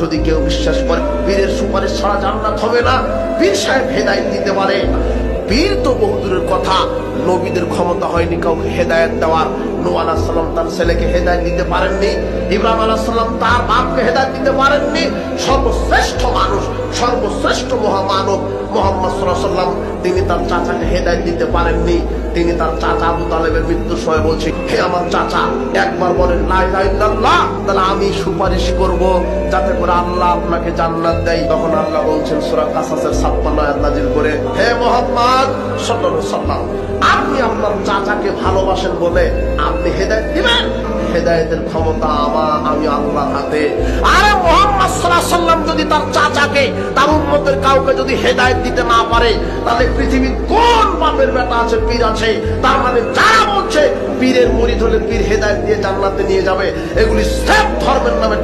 যদি কেউ বিশ্বাস করে পীরের সুপারিশ ছাড়া জান্নাত হবে না পীর সাহেব হেদায়ত দিতে পারে। পীর তো বহুদূরের কথা, নবীদের ক্ষমতা হয়নি কাউকে হেদায়ত দেওয়ার। নো আলাহ সাল্লাম তার ছেলেকে হেদায়ত দিতে পারেননি, ইব্রাহিম আলাহ সাল্লাম তার বাপকে হেদায়ত দিতে পারেননি। সর্বশ্রেষ্ঠ মানুষ সর্বশ্রেষ্ঠ মহামানব মোহাম্মদ সাল্লাম তিনি তার চাচাকে হেদায়ত দিতে পারেননি, তিনি তার চাচা আবু তালেবের মৃত্যুর সময় বলছে, হে আমার চাচা, একবার বলেন, লা ইলাহা ইল্লাল্লাহ, তাহলে আমি সুপারিশ করব যাতে করে আল্লাহ আপনাকে জান্নাত দেয়। তখন আল্লাহ বলছেন সূরা কাসাসের 56 আয়াত করে, হে মোহাম্মদ সাল্লাম আপনি আপনার চাচাকে ভালোবাসেন বলে আপনি হেদায়েত দিবেন? হেদায়েতের ক্ষমতা আমার, আমি আল্লাহর হাতে। আরে মোহাম্মদ সাল্লাম যদি তার চাচাকে তার উম্মতের কাউকে যদি হেদায়ত দিতে না পারে, তাহলে পৃথিবীর কোন বাপের বেটা আছে, পীর আছে? তার মানে যারা বলছে, পীরের মরিদ হলে পীর হেদায়ত দিয়ে জান্নাতে নিয়ে যাবে। এগুলি সেফ ধর্মের নামে